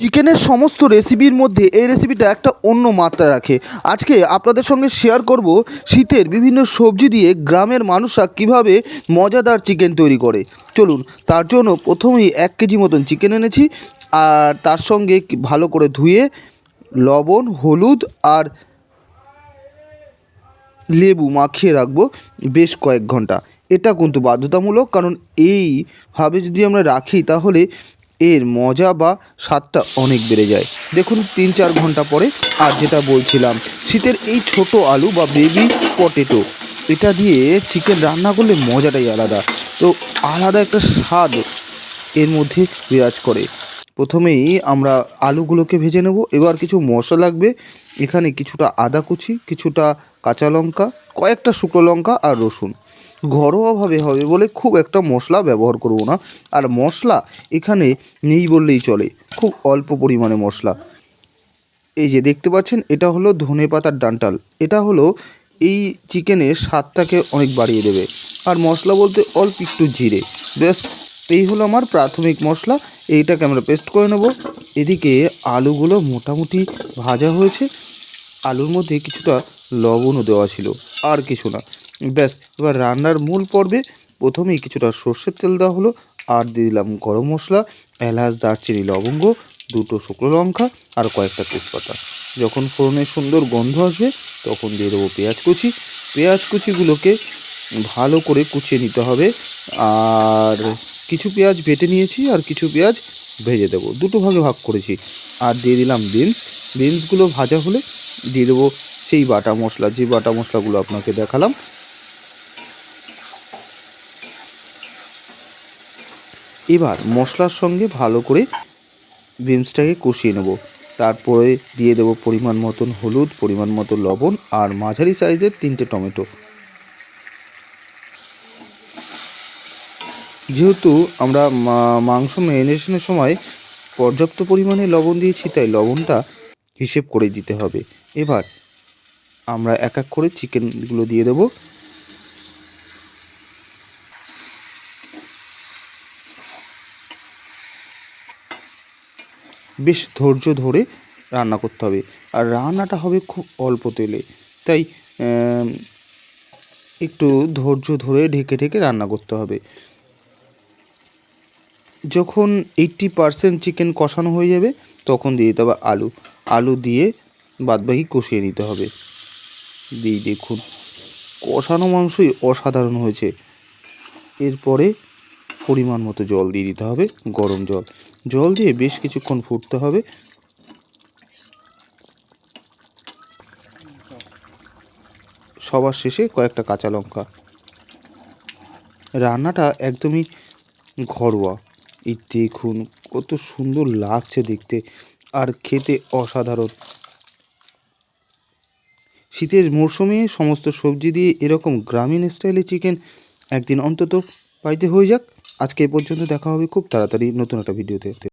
চিকেনের সমস্ত রেসিপির মধ্যে এই রেসিপিটা একটা অন্য মাত্রা রাখে। আজকে আপনাদের সঙ্গে শেয়ার করব শীতের বিভিন্ন সবজি দিয়ে গ্রামের মানুষরা কীভাবে মজাদার চিকেন তৈরি করে। চলুন, তার জন্য প্রথমেই এক কেজি মতন চিকেন এনেছি আর তার সঙ্গে ভালো করে ধুয়ে লবণ, হলুদ আর লেবু মাখিয়ে রাখব বেশ কয়েক ঘণ্টা। এটা কিন্তু বাধ্যতামূলক, কারণ এইভাবে যদি আমরা রাখি তাহলে এর মজা বা স্বাদটা অনেক বেড়ে যায়। দেখুন তিন চার ঘণ্টা পরে আর যেটা বলছিলাম, শীতের এই ছোট আলু বা বেবি পটেটো এটা দিয়ে চিকেন রান্না করলে মজাটাই আলাদা। তো আলাদা একটা স্বাদ এর মধ্যে বিরাজ করে। প্রথমেই আমরা আলুগুলোকে ভেজে নেব, এবার কিছু মশলা লাগবে, এখানে কিছুটা আদা কুচি, কিছুটা কাঁচা লঙ্কা, কয়েকটা শুকনো লঙ্কা আর রসুন। ঘরোয়াভাবে হবে বলে খুব একটা মশলা ব্যবহার করব না। আর মশলা এখানে নেই বললেই চলে, খুব অল্প পরিমাণে মশলা। এই যে দেখতে পাচ্ছেন, এটা হলো ধনে পাতার ডান্টাল। এটা হলো এই চিকেনের স্বাদটাকে অনেক বাড়িয়ে দেবে। আর মশলা বলতে অল্প একটু জিরে। ব্যাস, এই হলো আমার প্রাথমিক মশলা। এইটাকে আমরা পেস্ট করে নেব। এদিকে আলুগুলো মোটামুটি ভাজা হয়েছে। আলুর মধ্যে কিছুটা লবণও দেওয়া ছিল, আর কিছু না। ব্যাস, এবার রান্নার মূল পর্বে প্রথমেই কিছুটা সর্ষের তেল দেওয়া হলো, আর দিয়ে দিলাম গরম মশলা, এলাচ, দারচিনি, লবঙ্গ, দুটো শুকনো লঙ্কা, আর কয়েকটা তেজপাতা। যখন ফোড়নের সুন্দর গন্ধ আসবে, তখন দিয়ে দেবো পেঁয়াজ কুচি। পেঁয়াজ কুচিগুলোকে ভালো করে কুচিয়ে নিতে হবে, আর কিছু পেঁয়াজ বেটে নিয়েছি, আর কিছু পেঁয়াজ ভেজে দেবো। দুটো ভাগে ভাগ করেছি। আর দিয়ে দিলাম বিনস। বিনসগুলো ভাজা হলে দিয়ে দেবো সেই বাটা মশলা, যে বাটা মশলাগুলো আপনাকে দেখালাম। এবার মশলার সঙ্গে ভালো করে বিনসটাকে কষিয়ে নেব। তারপরে দিয়ে দেবো পরিমাণ মতন হলুদ, পরিমাণ মতো লবণ আর মাঝারি সাইজের তিনটে টমেটো। যেহেতু আমরা মাংস ম্যারিনেশনের সময় পর্যাপ্ত পরিমাণে লবণ দিয়েছি, তাই লবণটা হিসেব করে দিতে হবে। এবার আমরা এক এক করে চিকেনগুলো দিয়ে দেবো। বেশ ধৈর্য ধরে রান্না করতে হবে। আর রান্নাটা হবে খুব অল্প তেলে। তাই একটু ধৈর্য ধরে ঢেকে ঢেকে রান্না করতে হবে। যখন এইট্টি পারসেন্ট চিকেন কষানো হয়ে যাবে, তখন দিয়ে দিতে হবে আলু। আলু দিয়ে বাদবাকি কষিয়ে নিতে হবে। দিয়ে দেখুন, কষানো মাংসই অসাধারণ হয়েছে। এরপরে পরিমাণ মতো জল দিয়ে দিতে হবে, গরম জল। জল দিয়ে বেশ কিছুক্ষণ ফুটতে হবে। সবার শেষে কয়েকটা কাঁচা লঙ্কা। রান্নাটা একদমই ঘরোয়া। এই দেখুন, কত সুন্দর লাগছে দেখতে। আর খেতে অসাধারণ। শীতের মরশুমে সমস্ত সবজি দিয়ে এরকম গ্রামীণ স্টাইলে চিকেন একদিন অন্তত পাইতে হয়ে যাক। আজকে এ পর্যন্ত দেখা হবে খুব তাড়াতাড়ি নতুন একটা ভিডিওতে।